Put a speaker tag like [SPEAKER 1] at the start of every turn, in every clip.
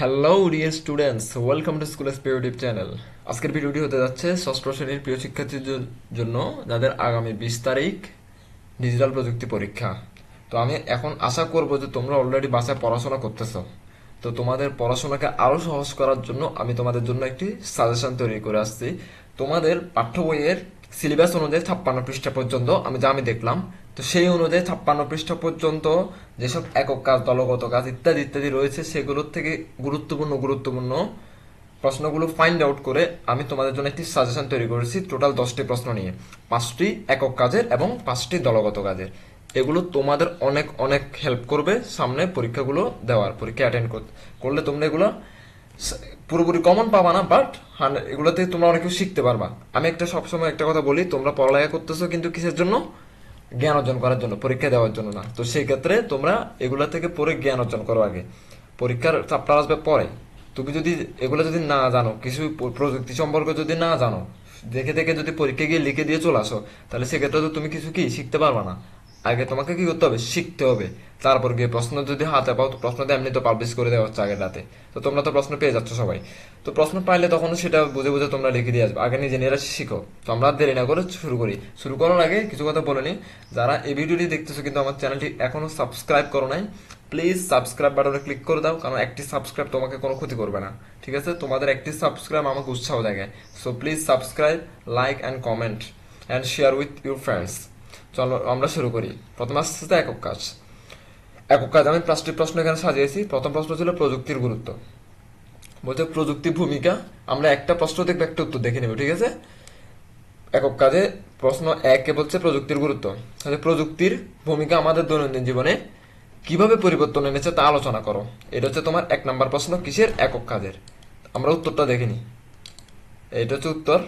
[SPEAKER 1] Hello dear students welcome to school YouTube channel আজকের ভিডিওটি হতে যাচ্ছে ষষ্ঠ শ্রেণির প্রিয় শিক্ষার্থীদের জন্য, যাদের আগামী বিশ তারিখ ডিজিটাল প্রযুক্তি পরীক্ষা। তো আমি এখন আশা করব যে তোমরা অলরেডি বাসায় পড়াশোনা করতেছো। তো তোমাদের পড়াশোনাকে আরও সহজ করার জন্য আমি তোমাদের জন্য একটি সাজেশন তৈরি করে আসছি। তোমাদের পাঠ্য বইয়ের সিলেবাস অনুযায়ী ছাপ্পান্ন পৃষ্ঠা পর্যন্ত আমি যা আমি দেখলাম, তো সেই অনুযায়ী ছাপ্পান্ন পৃষ্ঠা পর্যন্ত যেসব একক কাজ, দলগত কাজ ইত্যাদি ইত্যাদি রয়েছে, সেগুলোর থেকে গুরুত্বপূর্ণ গুরুত্বপূর্ণ প্রশ্নগুলো ফাইন্ড আউট করে আমি তোমাদের জন্য একটি সাজেশন তৈরি করেছি টোটাল দশটি প্রশ্ন নিয়ে। পাঁচটি একক কাজের এবং পাঁচটি দলগত কাজের। এগুলো তোমাদের অনেক অনেক হেল্প করবে সামনে পরীক্ষাগুলো দেওয়ার, পরীক্ষা অ্যাটেন্ড করলে তোমরা এগুলো পুরোপুরি কমন পাবা না বাট এগুলোতে তোমরা অনেক কিছু শিখতে পারবা। আমি একটা সবসময় একটা কথা বলি, তোমরা পড়ালেখা করতেছো কিন্তু কিসের জন্য? জ্ঞান অর্জন করার জন্য, পরীক্ষা দেওয়ার জন্য না। তো সেই ক্ষেত্রে তোমরা এগুলা থেকে পরে জ্ঞান অর্জন করো আগে। পরীক্ষার চাপটা আসবে পরে। তুমি যদি এগুলো যদি না জানো, কিছু প্রযুক্তি সম্পর্কে যদি না জানো, দেখে দেখে যদি পরীক্ষা গিয়ে লিখে দিয়ে চলে আসো, তাহলে সেক্ষেত্রে তো তুমি কিছু কি, শিখতে পারবা না। আগে তোমাকে কি করতে হবে? শিখতে হবে। তারপর গিয়ে প্রশ্ন যদি হাতে পাও, তো প্রশ্ন এমনি তো পাবলিশ করে দেওয়া হচ্ছে আগের রাতে। তো তোমরা তো প্রশ্ন পেয়ে যাচ্ছ সবাই। তো প্রশ্ন পাইলে তখন সেটা বুঝে বুঝে তোমরা লিখে দিয়ে আসবে। আগে নিজে নিজেরা শিখো। তো আমরা দেরি না করে শুরু করি। শুরু করার আগে কিছু কথা বলে নিই। যারা এই ভিডিওটি দেখতেছো কিন্তু আমার চ্যানেলটি এখনও সাবস্ক্রাইব করো নাই প্লিজ সাবস্ক্রাইব বাটনে ক্লিক করে দাও। কারণ একটি সাবস্ক্রাইব তোমাকে কোনো ক্ষতি করবে না। ঠিক আছে? তোমাদের একটি সাবস্ক্রাইব আমাকে উৎসাহ দেয় so please subscribe like and comment and share with your friends চলো, আমরা শুরু করি। প্রথম আসতে আসতে একক কাজ। একক কাজ, আমি পাঁচটি প্রশ্ন এখানে সাজিয়েছি। প্রথম প্রশ্ন ছিল প্রযুক্তির গুরুত্ব। বলতে প্রযুক্তির ভূমিকা, আমরা একটা প্রশ্ন দেখব, একটা উত্তর দেখে নেব, ঠিক আছে? একক কাজে প্রশ্ন একে বলছে প্রযুক্তির গুরুত্ব। তাহলে প্রযুক্তির ভূমিকা আমাদের দৈনন্দিন জীবনে কীভাবে পরিবর্তন এনেছে তা আলোচনা করো। এটা হচ্ছে তোমার এক নাম্বার প্রশ্ন, কিসের একক কাজের? আমরা উত্তরটা দেখিনি এটা হচ্ছে উত্তর।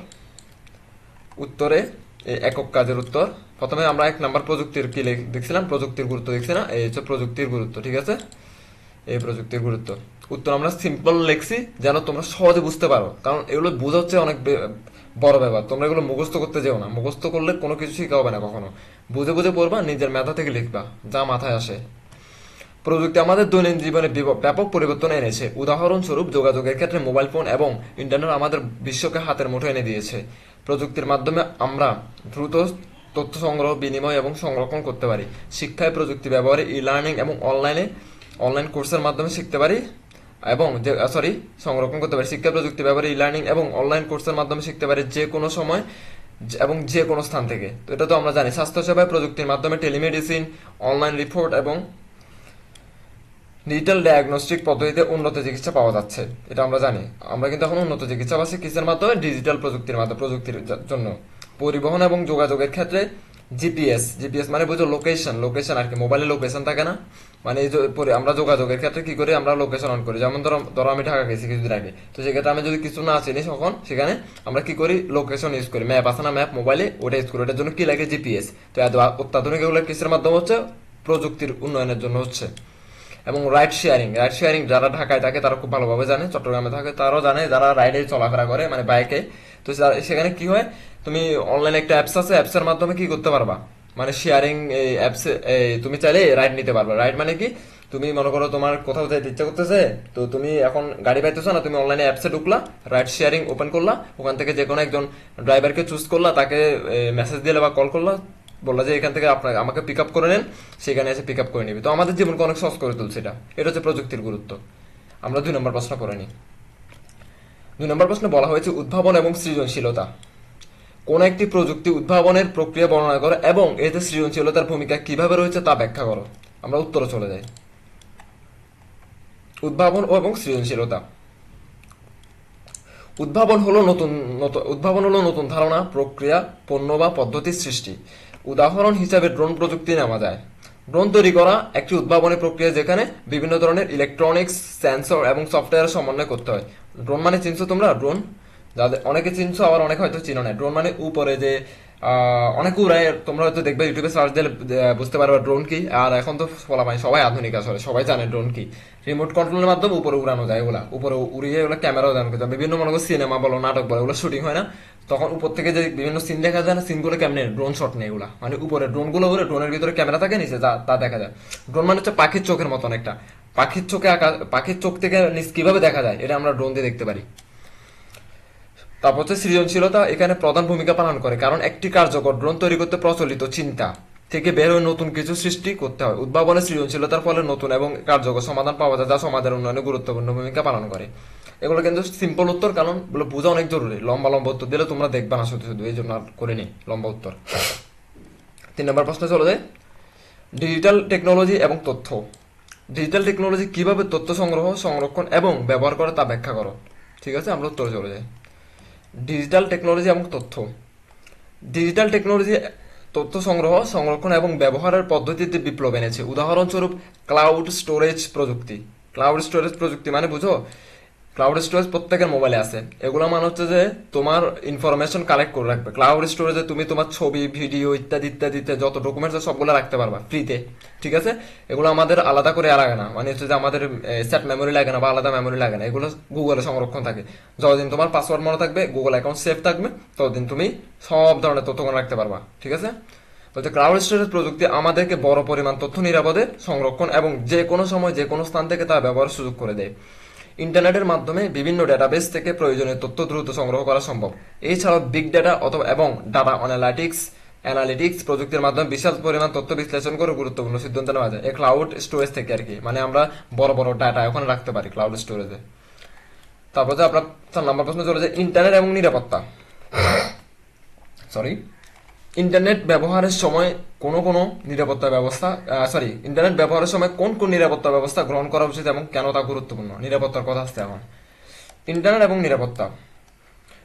[SPEAKER 1] উত্তরে একক কাজের উত্তর। প্রথমে আমরা এক নাম্বার প্রযুক্তির কি দেখছিলাম? প্রযুক্তির গুরুত্ব দেখছি না? এই হচ্ছে প্রযুক্তির গুরুত্ব, ঠিক আছে? এই প্রযুক্তির গুরুত্ব। উত্তর আমরা সিম্পল লিখছি, যেন তোমরা সহজে বুঝতে পারো। কারণ এগুলো বোঝা হচ্ছে অনেক বড় ব্যাপার। তোমরা এগুলো মুখস্থ করতে যেও না। মুখস্থ করলে কোনো কিছু শিখা হবে না কখনো। বুঝে বুঝে পড়বা, নিজের মেধা থেকে লিখবা, যা মাথায় আসে। প্রযুক্তি আমাদের দৈনন্দিন জীবনে ব্যাপক পরিবর্তন এনেছে। উদাহরণস্বরূপ, যোগাযোগের ক্ষেত্রে মোবাইল ফোন এবং ইন্টারনেট আমাদের বিশ্বকে হাতের মুঠো এনে দিয়েছে। প্রযুক্তির মাধ্যমে আমরা দ্রুত তথ্য সংগ্রহ, বিনিময় এবং সংরক্ষণ করতে পারি। শিক্ষায় প্রযুক্তি ব্যবহারে ই লার্নিং এবং অনলাইনে অনলাইন কোর্সের মাধ্যমে শিখতে পারি এবং যে সরি সংরক্ষণ করতে পারি। শিক্ষা প্রযুক্তি ব্যবহারে ই লার্নিং এবং অনলাইন কোর্সের মাধ্যমে শিখতে পারি যে কোনো সময় এবং যে কোনো স্থান থেকে। তো এটা তো আমরা জানি। স্বাস্থ্যসেবায় প্রযুক্তির মাধ্যমে টেলিমেডিসিন অনলাইন রিপোর্ট এবং ডিজিটাল ডায়াগনস্টিক পদ্ধতিতে উন্নত চিকিৎসা পাওয়া যাচ্ছে। এটা আমরা জানি। আমরা কিন্তু এখন উন্নত চিকিৎসা পাচ্ছি কিসের মাধ্যমে ডিজিটাল প্রযুক্তির মাধ্যমে, প্রযুক্তির জন্য। পরিবহন এবং যোগাযোগের ক্ষেত্রে জিপিএস জিপিএস মানে বুঝো লোকেশন লোকেশন আর কি মোবাইলে লোকেশন থাকে না? মানে এই আমরা যোগাযোগের ক্ষেত্রে কি করি? আমরা লোকেশন অন করি। যেমন ধরো ধরো আমি ঢাকা গেছি কিছুদিন আগে। তো সেক্ষেত্রে আমি যদি কিছু না চিনি তখন সেখানে আমরা কি করি? লোকেশন ইউজ করি। ম্যাপ আছে না ম্যাপ মোবাইলে ওটা ইউজ করি। ওটার জন্য কি লাগে? জিপিএস তো এত অত্যাধুনিক এগুলো কিসের মাধ্যমে হচ্ছে? প্রযুক্তির উন্নয়নের জন্য হচ্ছে। এবং রাইড শেয়ারিং রাইড শেয়ারিং যারা ঢাকায় থাকে তারা খুব ভালোভাবে জানে, চট্টগ্রামে থাকে তারাও জানে, যারা রাইডে চলাফেরা করে মানে বাইকে তো সেখানে কি হয়? তুমি অনলাইনে একটা অ্যাপস আছে অ্যাপসের মাধ্যমে কি করতে পারবা? মানে শেয়ারিং এই অ্যাপস তুমি চাইলে রাইড নিতে পারবা। রাইড মানে কি? তুমি মনে করো তোমার কোথাও যেতে ইচ্ছা করতেছে, তো তুমি এখন গাড়ি পাইতেছো না, তুমি অনলাইনে অ্যাপসে ঢুকলা রাইড শেয়ারিং ওপেন করলা, ওখান থেকে যে কোনো একজন ড্রাইভারকে চুজ করলা, তাকে মেসেজ দিলে বা কল করলা, বললা যে এখান থেকে আপনাকে, আমাকে পিক আপ করে নেন, সেখানে এসে পিক আপ করে নিবি। তো আমাদের জীবনকে অনেক সহজ করে তুলছে এটা। এটা হচ্ছে প্রযুক্তির গুরুত্ব। আমরা দুই নম্বর প্রশ্ন করে নিই। দুই নম্বর প্রশ্নে বলা হয়েছে উদ্ভাবন এবং সৃজনশীলতা। কোন একটি প্রযুক্তি উদ্ভাবনের প্রক্রিয়া বর্ণনা করো এবং এতে সৃজনশীলতার ভূমিকা কীভাবে রয়েছে তা ব্যাখ্যা করো। আমরা উত্তরে চলে যাই। উদ্ভাবন ও এবং সৃজনশীলতা। উদ্ভাবন হলো নতুন উদ্ভাবন হলো নতুন ধারণা, প্রক্রিয়া, পণ্য বা পদ্ধতির সৃষ্টি। উদাহরণ হিসাবে ড্রোন প্রযুক্তি নেওয়া যায়। ড্রোন তৈরি করা একটি উদ্ভাবনী প্রক্রিয়া যেখানে বিভিন্ন ধরনের ইলেকট্রনিক্স সেন্সর এবং সফটওয়্যার সমন্বয় করতে হয়। ড্রোন মানে চিনছো তোমরা? ড্রোন যাদের অনেকে চিনছো, আবার অনেকে হয়তো চিনো না। ড্রোন মানে উপরে যে অনেক উড়ায়, তোমরা হয়তো দেখবে ইউটিউবে সার্চ দিলে বুঝতে পারবে ড্রোন কি। আর এখন তো বলা পাই সবাই আধুনিক আসলে সবাই জানে ড্রোন কি। রিমোট কন্ট্রোলের মাধ্যমে উপরে উড়ানো যায় ওগুলা উপরে উড়িয়ে ওগুলা ক্যামেরাও দেন। করতে বিভিন্ন মনে করো সিনেমা বলো, নাটক বলো ওগুলো শুটিং হয় না। তখন উপর থেকে যে বিভিন্ন সিন দেখা যায় না সিনগুলো কেমনে? ড্রোন শট নেই এগুলা। মানে উপরে ড্রোনগুলো উড়ে ড্রোনের ভিতরে ক্যামেরা থাকে, নিচে যা, তা দেখা যায়। ড্রোন মানে হচ্ছে পাখির চোখের মতন একটা। পাখির চোখে আকাশ পাখির চোখ থেকে নিচ কীভাবে দেখা যায়, এটা আমরা ড্রোন দিয়ে দেখতে পারি। তারপর হচ্ছে সৃজনশীলতা এখানে প্রধান ভূমিকা পালন করে, কারণ একটি কার্যকর ড্রোন তৈরি করতে প্রচলিত চিন্তা থেকে বের হয়ে নতুন কিছু সৃষ্টি করতে হয়। উদ্ভাবনের সৃজনশীলতার ফলে নতুন এবং কার্যকর সমাধান পাওয়া যায়, যা সমাজের উন্নয়নে গুরুত্বপূর্ণ ভূমিকা পালন করে। এগুলো কিন্তু সিম্পল উত্তর, কারণ এগুলো বোঝা অনেক জরুরি। লম্বা লম্বা উত্তর দিলে তোমরা দেখবা না শুধু শুধু, এই জন্য আর করে নি লম্বা উত্তর। তিন নম্বর প্রশ্ন চলে যায়। ডিজিটাল টেকনোলজি এবং তথ্য। ডিজিটাল টেকনোলজি কীভাবে তথ্য সংগ্রহ, সংরক্ষণ এবং ব্যবহার করে তা ব্যাখ্যা করো। ঠিক আছে, আমরা উত্তরে চলে যাই। ডিজিটাল টেকনোলজি এবং তথ্য। ডিজিটাল টেকনোলজি, তথ্য সংগ্রহ, সংরক্ষণ এবং ব্যবহারের পদ্ধতিতে বিপ্লব এনেছে। উদাহরণস্বরূপ ক্লাউড স্টোরেজ প্রযুক্তি। ক্লাউড স্টোরেজ প্রযুক্তি মানে বুঝো ক্লাউড স্টোরেজ প্রত্যেকের মোবাইলে আছে। এগুলো মানে হচ্ছে যে তোমার ইনফরমেশন কালেক্ট করে রাখবে। ক্লাউড স্টোরেজে তুমি তোমার ছবি ভিডিও ইত্যাদি ইত্যাদি যত ডকুমেন্টস আছে সবগুলো রাখতে পারবা ফ্রিতে ঠিক আছে? এগুলো আমাদের আলাদা করে লাগে না। মানে হচ্ছে যে আমাদের সেট মেমোরি লাগে না বা আলাদা মেমোরি লাগে না। এগুলো গুগলে সংরক্ষণ থাকে। যতদিন তোমার পাসওয়ার্ড মনে থাকবে গুগল অ্যাকাউন্ট সেভ থাকবে, ততদিন তুমি সব ধরনের তথ্য রাখতে পারবা। ঠিক আছে? বলতে ক্লাউড স্টোরেজ প্রযুক্তি আমাদেরকে বড় পরিমাণ তথ্য নিরাপদে, সংরক্ষণ এবং যে কোনো সময় যে কোনো স্থান থেকে তা ব্যবহারের সুযোগ করে দেয়। ইন্টারনেটের মাধ্যমে বিভিন্ন ডেটাবেস থেকে প্রয়োজনীয় তথ্য দ্রুত সংগ্রহ করা সম্ভব। এছাড়াও বিগ ডেটা অথবা এবং ডাটা অ্যানালাইটিক্স অ্যানালিটিক্স প্রযুক্তির মাধ্যমে বিশাল পরিমাণ তথ্য বিশ্লেষণ করে গুরুত্বপূর্ণ সিদ্ধান্ত নেওয়া যায়। এই ক্লাউড স্টোরেজ থেকে আর কি মানে আমরা বড় বড় ডাটা ওখানে রাখতে পারি ক্লাউড স্টোরেজে তারপর যে আপনার চার নম্বর প্রশ্ন চলে যায় ইন্টারনেট এবং নিরাপত্তা। সরি ইন্টারনেট ব্যবহারের সময় কোন কোন নিরাপত্তা ব্যবস্থা সরি ইন্টারনেট ব্যবহারের সময় কোন কোন নিরাপত্তা ব্যবস্থা গ্রহণ করা উচিত এবং কেন তা গুরুত্বপূর্ণ? নিরাপত্তার কথা আসছে এখন। ইন্টারনেট এবং নিরাপত্তা।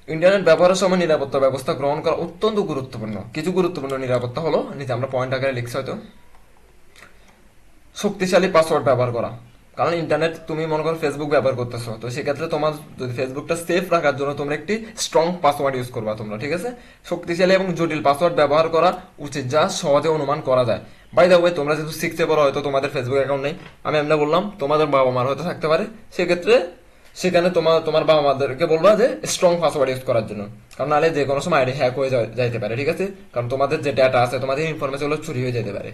[SPEAKER 1] ইন্টারনেট ব্যবহারের সময় নিরাপত্তা ব্যবস্থা গ্রহণ করা অত্যন্ত গুরুত্বপূর্ণ। কিছু গুরুত্বপূর্ণ নিরাপত্তা হলো, নিচে আমরা পয়েন্ট আকারে লিখছি হয়তো। শক্তিশালী পাসওয়ার্ড ব্যবহার করা। কারণ ইন্টারনেট তুমি মনে করো ফেসবুক ব্যবহার করতেছো, তো সেক্ষেত্রে তোমার যদি ফেসবুকটা সেফ রাখার জন্য তোমরা একটি স্ট্রং পাসওয়ার্ড ইউজ করবা তোমরা, ঠিক আছে? শক্তিশালী এবং জটিল পাসওয়ার্ড ব্যবহার করা উচিত যা সহজে অনুমান করা যায়। বাই দ্য ওয়ে তোমরা যেহেতু সিক্সে পড়ো হয়তো তোমাদের ফেসবুক অ্যাকাউন্ট নেই। আমি এমনি বললাম, তোমাদের বাবা মার হয়তো থাকতে পারে। সেক্ষেত্রে সেখানে তোমার তোমার বাবা মাদেরকে বলবা যে স্ট্রং পাসওয়ার্ড ইউজ করার জন্য। কারণ নাহলে যে কোনো সময় আইডি হ্যাক হয়ে যাইতে পারে, ঠিক আছে? কারণ তোমাদের যে ডাটা আছে, তোমাদের ইনফরমেশনগুলো চুরি হয়ে যেতে পারে।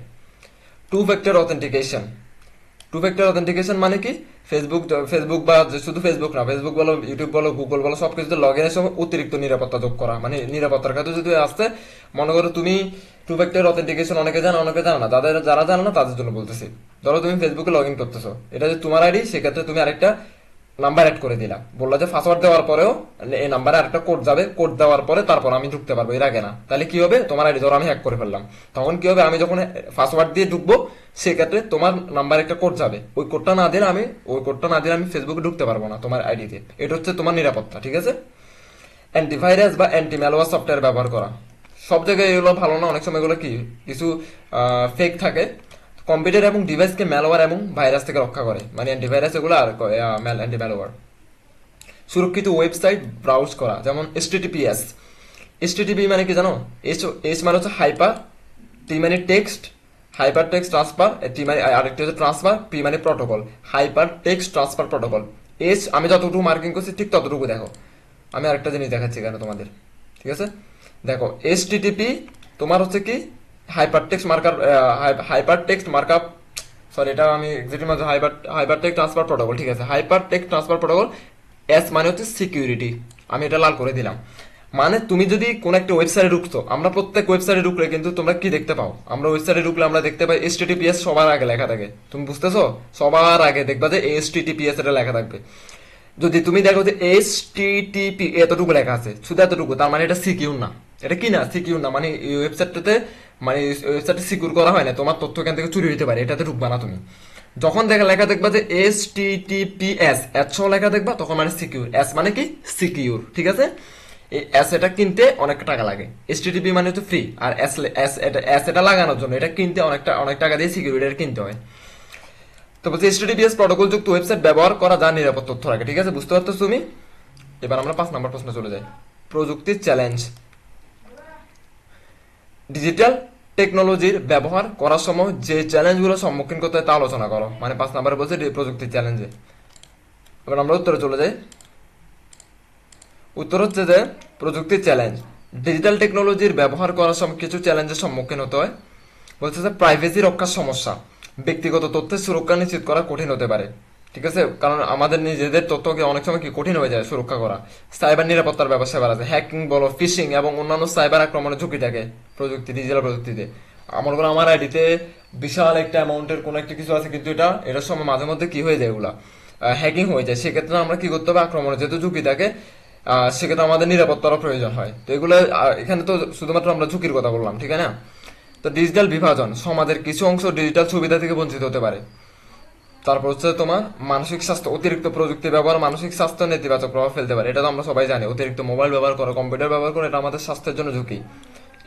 [SPEAKER 1] Two factor authentication two factor authentication মানে কি? ফেসবুক ফেসবুক বা শুধু ফেসবুক না ফেসবুক বলো ইউটিউব বলো গুগল বলো সব কিছুতে লগ ইনের সময় অতিরিক্ত নিরাপত্তা যোগ করা মানে নিরাপত্তার ক্ষেত্রে যদি আসতে, মনে করো তুমি টু ফ্যাক্টর অথেন্টিকেশন অনেকে জানো অনেকে জানো না। তাদের, যারা জানো না, তাদের জন্য বলতেছি। ধরো তুমি ফেসবুকে লগ ইন করতেছো। এটা যে তোমার আইডি সেক্ষেত্রে তুমি আরেকটা নাম্বার অ্যাড করে দিলাম। বলল যে পাসওয়ার্ড দেওয়ার পরেও এই নাম্বারে আরেকটা কোড যাবে। কোড দেওয়ার পরে তারপর আমি ঢুকতে পারব, এর আগে না। তাহলে কি হবে? তোমার আইডি ধরো আমি হ্যাক করে ফেললাম। তখন কি হবে? আমি যখন পাসওয়ার্ড দিয়ে ঢুকবো, সেক্ষেত্রে তোমার নাম্বার একটা কোড যাবে। ওই কোডটা না দিলে আমি, ওই কোডটা না দিলে আমি ফেসবুকে ঢুকতে পারব না তোমার আইডিতে এটা হচ্ছে তোমার নিরাপত্তা, ঠিক আছে? অ্যান্টিভাইরাস বা অ্যান্টি ম্যালওয়ার সফটওয়্যার ব্যবহার করা। সব জায়গায় এগুলো ভালো না। অনেক সময় এগুলো কি? কিছু ফেক থাকে। কম্পিউটার এবং ডিভাইসকে ম্যালওয়ার এবং ভাইরাস থেকে রক্ষা করে। মানে অ্যান্টিভাইরাস এগুলো আর অ্যান্টি ম্যালওয়ার সুরক্ষিত ওয়েবসাইট ব্রাউজ করা, যেমন এস এসটিটিপিএস এসটিটিপি মানে কি জানো? এস এস মানে হচ্ছে হাইপার টি মানে text hyper text transfer T মানে আরেকটি হচ্ছে ট্রান্সফার পি মানে protocol hyper text transfer protocol S আমি যতটুকু মার্কিং করছি, ঠিক ততটুকু দেখো। আমি আরেকটা জিনিস দেখাচ্ছি এখানে তোমাদের। ঠিক আছে? দেখো এসটিটিপি তোমার হচ্ছে কি? Hyper text marker hyper text markup sorry এটা আমি এক্সাক্টলি মাঝে hyper hyper text transfer protocol ঠিক আছে? Hyper text transfer protocol S মানে হচ্ছে সিকিউরিটি আমি এটা লাল করে দিলাম। মানে তুমি যদি কোন একটা ওয়েবসাইটে ঢুকছো, আমরা প্রত্যেক ওয়েবসাইটে ঢুকলে কিন্তু তোমরা কি দেখতে পাও? আমরা ওয়েবসাইটে ঢুকলে আমরা দেখতে পাই এস টিটিপিএস সবার আগে লেখা থাকে। তুমি বুঝতেছো? সবার আগে দেখবা যে এস টিটিপিএস এটা লেখা থাকবে। যদি তুমি দেখো যে এস টিটিপি এতটুকু লেখা আছে, শুধু এতটুকু, তার মানে এটা সিকিউর না। এটা কি না? সিকিউর না। মানে এই ওয়েবসাইটটাতে মানে ওয়েবসাইটটা সিকিউর করা হয় না, তোমার তথ্য এখান থেকে চুরি হতে পারে, এটাতে ঢুকবা না তুমি। যখন দেখা লেখা দেখবা যে S T T P S S লেখা দেখবা, তখন মানে সিকিউর এস মানে কি? সিকিউর ঠিক আছে? এই এস এটা কিনতে অনেক টাকা লাগে। এস টিটিপি মানে হচ্ছে ফ্রি আর এস এস এটা এস এটা লাগানোর জন্য। এটা কিনতে অনেকটা অনেক টাকা দিয়ে সিকিউরিটি কিনতে হয়। তো বলছি এইচটিটিপিএস প্রোটোকল যুক্ত ওয়েবসাইট ব্যবহার করা যা নিরাপদ তথ্য রাখে, ঠিক আছে? বুঝতে পারছ তুমি? এবার আমরা পাঁচ নম্বর প্রশ্ন চলে যাই। প্রযুক্তির চ্যালেঞ্জ ডিজিটাল টেকনোলজির ব্যবহার করার সময় যে চ্যালেঞ্জগুলো সম্মুখীন করতে হয় তা আলোচনা করো। মানে পাঁচ নম্বরে বলছে প্রযুক্তির চ্যালেঞ্জে এবার আমরা উত্তরে চলে যাই। উত্তর হচ্ছে যে প্রযুক্তির চ্যালেঞ্জ ডিজিটাল টেকনোলজির ব্যবহার করার সময় কিছু চ্যালেঞ্জের সম্মুখীন হতে হয়। বলছে যে প্রাইভেসি রক্ষার সমস্যা। ব্যক্তিগত তথ্যের সুরক্ষা নিশ্চিত করা কঠিন হতে পারে। ঠিক আছে? কারণ আমাদের নিজেদের তথ্যকে অনেক সময় কি কঠিন হয়ে যায় সুরক্ষা করা। সাইবার নিরাপত্তার ব্যবস্থা বাড়াতে হ্যাকিং বলো ফিশিং এবং অন্যান্য সাইবার আক্রমণের ঝুঁকি থাকে প্রযুক্তি ডিজিটাল প্রযুক্তিতে। আমার কোনো আমার আইডিতে বিশাল একটা অ্যামাউন্টের কোনো একটা কিছু আছে কিন্তু এটা, এটার সময় মাঝে মধ্যে কি হয়ে যায় এগুলা? হ্যাকিং হয়ে যায়। সেক্ষেত্রে আমরা কি করতে হবে? আক্রমণের যেহেতু ঝুঁকি থাকে সেক্ষেত্রে আমাদের নিরাপত্তারও প্রয়োজন হয়। তো এগুলো এখানে তো শুধুমাত্র আমরা ঝুঁকির কথা বললাম, ঠিক আছে না? তো ডিজিটাল বিভাজন, সমাজের কিছু অংশ ডিজিটাল সুবিধা থেকে বঞ্চিত হতে পারে। তারপর হচ্ছে তোমার মানসিক স্বাস্থ্য, অতিরিক্ত প্রযুক্তি ব্যবহার, মানসিক স্বাস্থ্য নেতিবাচক প্রভাব ফেলতে পারে। এটা তো আমরা সবাই জানি। অতিরিক্ত মোবাইল ব্যবহার করো, কম্পিউটার ব্যবহার করো, এটা আমাদের স্বাস্থ্যের জন্য ঝুঁকি।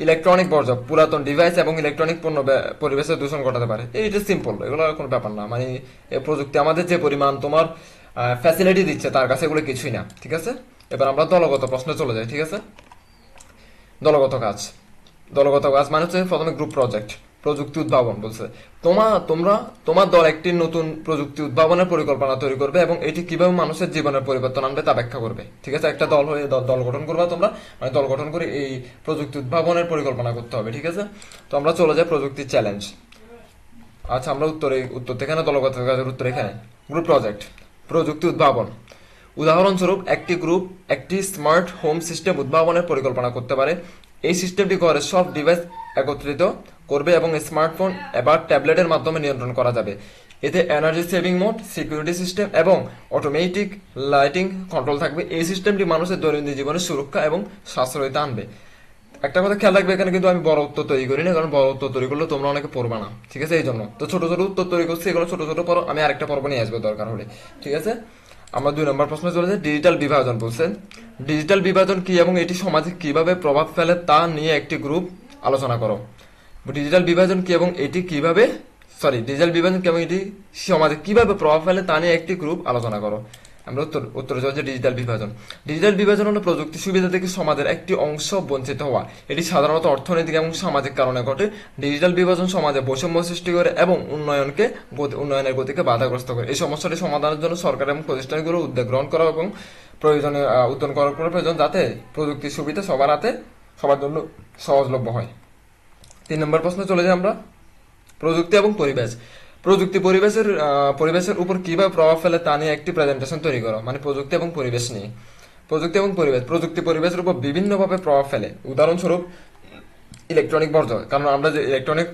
[SPEAKER 1] ইলেকট্রনিক বর্জ্য, পুরাতন ডিভাইস এবং ইলেকট্রনিক পণ্য পরিবেশের দূষণ ঘটাতে পারে। এই এইটা সিম্পল এগুলো কোনো ব্যাপার না। মানে প্রযুক্তি আমাদের যে পরিমাণ তোমার ফ্যাসিলিটি দিচ্ছে, তার কাছে এগুলো কিছুই না। ঠিক আছে? এবার আমরা দলগত প্রশ্নে চলে যাই। ঠিক আছে? দলগত কাজ। দলগত কাজ মানে হচ্ছে প্রথমে গ্রুপ প্রজেক্ট প্রযুক্তি উদ্ভাবন বলছে। তোমা, তোমরা, তোমার দল একটি নতুন প্রযুক্তি উদ্ভাবনের পরিকল্পনা তৈরি করবে এবং এটি কীভাবে মানুষের জীবনের পরিবর্তন আনবে তা ব্যাখ্যা করবে। ঠিক আছে, একটা দল হয়ে দল গঠন করবা তোমরা মানে দল গঠন করে এই প্রযুক্তি উদ্ভাবনের পরিকল্পনা করতে হবে, ঠিক আছে? তো আমরা চলে যাই প্রযুক্তি চ্যালেঞ্জ। আচ্ছা আমরা উত্তরে উত্তর থেকে না দলগত কাজের উত্তর এখানে। গ্রুপ প্রজেক্ট প্রযুক্তি উদ্ভাবন। উদাহরণস্বরূপ, একটি গ্রুপ একটি স্মার্ট হোম সিস্টেম উদ্ভাবনের পরিকল্পনা করতে পারে। এই সিস্টেমটি ঘরের সব ডিভাইস একত্রিত করবে এবং স্মার্টফোন এবার ট্যাবলেটের মাধ্যমে নিয়ন্ত্রণ করা যাবে। এতে energy saving mode security system এবং অটোমেটিক লাইটিং কন্ট্রোল থাকবে। এই সিস্টেমটি মানুষের দৈনন্দিন জীবনের সুরক্ষা এবং সাশ্রয়তা আনবে। একটা কথা খেয়াল রাখবে, এখানে কিন্তু আমি বড় উত্তর তৈরি করি না কারণ বড় উত্তর তৈরি করলে তোমরা অনেকে পড়বে না। ঠিক আছে? এই জন্য তো ছোট ছোট উত্তর তৈরি করছি, এগুলো ছোট ছোট পর আমি আরেকটা পর্ব নিয়ে আসব দরকার হলে। ঠিক আছে? আমরা দুই নম্বর প্রশ্ন চলে যাই ডিজিটাল বিভাজন বলছেন। ডিজিটাল বিভাজন কি এবং এটি সমাজে কীভাবে প্রভাব ফেলে তা নিয়ে একটি গ্রুপ আলোচনা করো। ডিজিটাল বিভাজন কি এবং এটি কীভাবে? সরি ডিজিটাল বিভাজন কি এবং এটি সমাজে কীভাবে প্রভাব ফেলে তা নিয়ে একটি গ্রুপ আলোচনা করো। আমরা উত্তর উত্তরে চলছে ডিজিটাল বিভাজন। ডিজিটাল বিভাজন হলো প্রযুক্তি সুবিধা থেকে সমাজের একটি অংশ বঞ্চিত হওয়া। এটি সাধারণত অর্থনৈতিক এবং সামাজিক কারণে ঘটে। ডিজিটাল বিভাজন সমাজে বৈষম্য সৃষ্টি করে এবং উন্নয়নকে উন্নয়নের গতিকে বাধাগ্রস্ত করে। এই সমস্যাটি সমাধানের জন্য সরকার এবং প্রতিষ্ঠানগুলো উদ্যোগ গ্রহণ করা এবং প্রয়োজনে আহ, উদ্যোগ করার প্রয়োজন যাতে প্রযুক্তির সুবিধা সবার হাতে সবার জন্য সহজলভ্য হয়। তিন নম্বর প্রশ্ন চলে যাই আমরা। প্রযুক্তি এবং পরিবেশ। প্রযুক্তি পরিবেশের পরিবেশের উপর কীভাবে প্রভাব ফেলে তা নিয়ে একটি প্রেজেন্টেশন তৈরি করো মানে প্রযুক্তি এবং পরিবেশ নিয়ে। প্রযুক্তি এবং পরিবেশ, প্রযুক্তি পরিবেশের উপর বিভিন্নভাবে প্রভাব ফেলে। উদাহরণস্বরূপ ইলেকট্রনিক বর্জ্য, কারণ আমরা যে ইলেকট্রনিক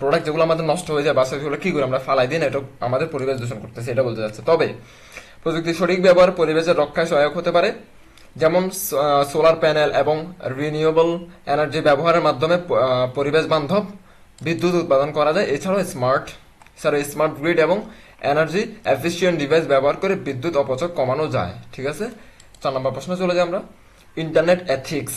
[SPEAKER 1] প্রোডাক্ট যেগুলো আমাদের নষ্ট হয়ে যায় বা সেগুলো কি করে আমরা ফালাই দিই না এটা আমাদের পরিবেশ দূষণ করতেছে, এটা বলতে যাচ্ছে। তবে প্রযুক্তির সঠিক ব্যবহার পরিবেশের রক্ষায় সহায়ক হতে পারে। যেমন সোলার প্যানেল এবং রিনিউয়েবল এনার্জি ব্যবহারের মাধ্যমে পরিবেশ বান্ধব বিদ্যুৎ উৎপাদন করা যায়। এছাড়াও স্মার্ট এছাড়াও স্মার্ট গ্রিড এবং এনার্জি এফিসিয়েন্ট ডিভাইস ব্যবহার করে বিদ্যুৎ অপচয় কমানো যায়। ঠিক আছে? চার নম্বর প্রশ্ন চলে যাই আমরা। ইন্টারনেট এথিক্স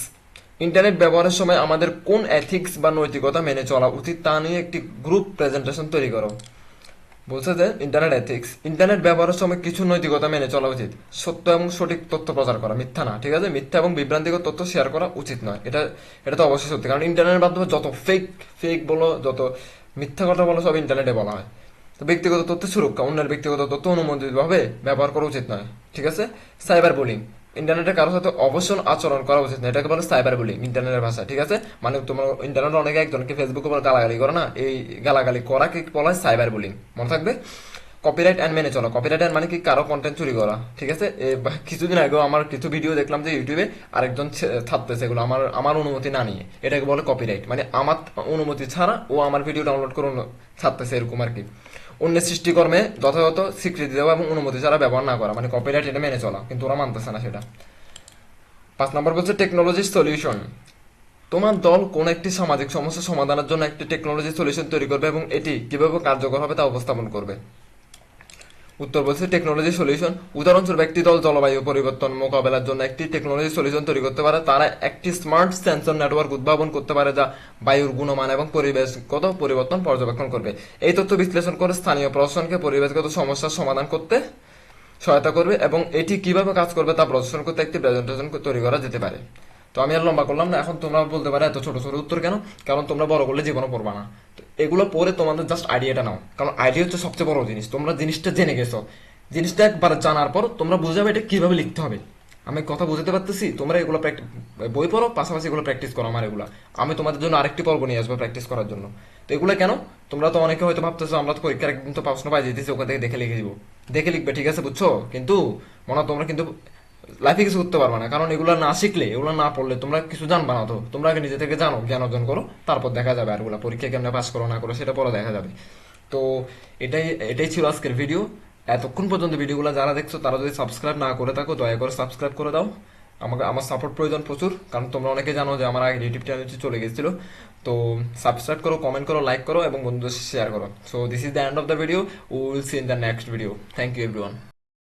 [SPEAKER 1] ইন্টারনেট ব্যবহারের সময় আমাদের কোন এথিক্স বা নৈতিকতা মেনে চলা উচিত তা নিয়ে একটি গ্রুপ প্রেজেন্টেশন তৈরি করো। বলছে যে ইন্টারনেট এথিক্স ইন্টারনেট ব্যবহারের সময় কিছু নৈতিকতা মেনে চলা উচিত। সত্য এবং সঠিক তথ্য প্রচার করা, মিথ্যা না, ঠিক আছে? মিথ্যা এবং বিভ্রান্তিকর তথ্য শেয়ার করা উচিত নয়। এটা এটা তো অবশ্যই সত্যি, কারণ ইন্টারনেটের মাধ্যমে যত ফেক ফেক বলো, যত মিথ্যা কথা বলো, সব ইন্টারনেটে বলা হয়। তো ব্যক্তিগত তথ্য সুরক্ষা, অন্যের ব্যক্তিগত তথ্য অনুমোদিতভাবে ব্যবহার করা উচিত নয়, ঠিক আছে? সাইবার বুলিং ইন্টারনেটে কারোর সাথে অবশ্যই আচরণ করা উচিত না। এটাকে বলে সাইবার বুলিং ইন্টারনেটের ভাষা, ঠিক আছে? মানে তোমার ইন্টারনেটে অনেকে একজনকে ফেসবুকে গালাগালি করে না? এই গালাগালি করা কি বলা হয় সাইবার বুলিং মনে থাকবে? কপিরাইট অ্যান্ড মেনে চলো। কপিরাইট অ্যান্ড মানে কি কারও কন্টেন্ট চুরি করা, ঠিক আছে? কিছুদিন আগেও আমার কিছু ভিডিও দেখলাম যে ইউটিউবে আরেকজন থাকতেছে এগুলো। আমার আমার অনুমতি না নিয়ে। এটাকে বলে কপিরাইট মানে আমার অনুমতি ছাড়া ও আমার ভিডিও ডাউনলোড করে ছাড়তেছে এরকম আর কি। অন্যের সৃষ্টিকর্মে যথাযথ স্বীকৃতি দেওয়া এবং অনুমতি ছাড়া ব্যবহার না করা মানে কপিরাইট এটা মেনে চলা, কিন্তু ওরা মানতেছে না সেটা। পাঁচ নম্বর বলছে টেকনোলজি সলিউশন তোমার দল কোন একটি সামাজিক সমস্যা সমাধানের জন্য একটি টেকনোলজি সলিউশন তৈরি করবে এবং এটি কীভাবে কার্যকর হবে তা উপস্থাপন করবে? উত্তর বলছে, টেকনোলজি সলিউশন। উদাহরণস্বরূপ একটি দল জলবায়ু পরিবর্তন মোকাবেলার জন্য একটি টেকনোলজি সলিউশন তৈরি করতে পারে। তারা একটি স্মার্ট সেন্সর নেটওয়ার্ক উদ্ভাবন করতে পারে যা বায়ুর গুণমান এবং পরিবেশগত পরিবর্তন পর্যবেক্ষণ করবে। এই তথ্য বিশ্লেষণ করে স্থানীয় প্রশাসনকে পরিবেশগত সমস্যার সমাধান করতে সহায়তা করবে এবং এটি কীভাবে কাজ করবে তা প্রদর্শন করতে একটি প্রেজেন্টেশন তৈরি করা যেতে পারে। তো আমি আর লম্বা করলাম না, এখন তোমরা বলতে পারো এত ছোট ছোট উত্তর কেন? কারণ তোমরা বড় করলে জীবনে পড়বা না। তো এগুলো পরে তোমাদের জাস্ট আইডিয়াটা নাও। কারণ আইডিয়া হচ্ছে সবচেয়ে বড় জিনিস। তোমরা জিনিসটা জেনে গেছো। জিনিসটা একবার জানার পর তোমরা বুঝাবে এটা কীভাবে লিখতে হবে। আমি কথা বুঝতে পারতেছি? তোমরা এগুলো বই পড়ো, পাশাপাশি এগুলো প্র্যাকটিস করো আমার এগুলো। আমি তোমাদের জন্য আরেকটি পর্ব নিয়ে আসব প্র্যাকটিস করার জন্য। তো এগুলো কেন? তোমরা তো অনেকে হয়তো ভাবতেছো, আমরা তো পরীক্ষার একদিন তো প্রশ্ন পাই যেতেছি ওখান থেকে দেখে লিখে দিব। দেখে লিখবে, ঠিক আছে, বুঝছ? কিন্তু মনে তোমরা কিন্তু লাইফে কিছু করতে পারবে না। কারণ এগুলো না শিখলে, এগুলো না পড়লে তোমরা কিছু জানবা না তো। তোমরা নিজে থেকে জানো, জ্ঞান অর্জন করো, তারপর দেখা যাবে আর পরীক্ষা কেমনে পাস করো, না করো, সেটা পরে দেখা যাবে। তো এটাই এটাই ছিল আজকের ভিডিও এতক্ষণ পর্যন্ত ভিডিওগুলো যারা দেখছ, তারা যদি সাবস্ক্রাইব না করে থাকো, দয়া করে সাবস্ক্রাইব করে দাও। আমাকে, আমার সাপোর্ট প্রয়োজন প্রচুর। কারণ তোমরা অনেকে জানো যে আমার আগে ইউটিউব চ্যানেলটি চলে গেছিল। তো সাবস্ক্রাইব করো কমেন্ট করো লাইক করো এবং বন্ধুদের শেয়ার করো। So this is the end of the video will see in the next video thank you everyone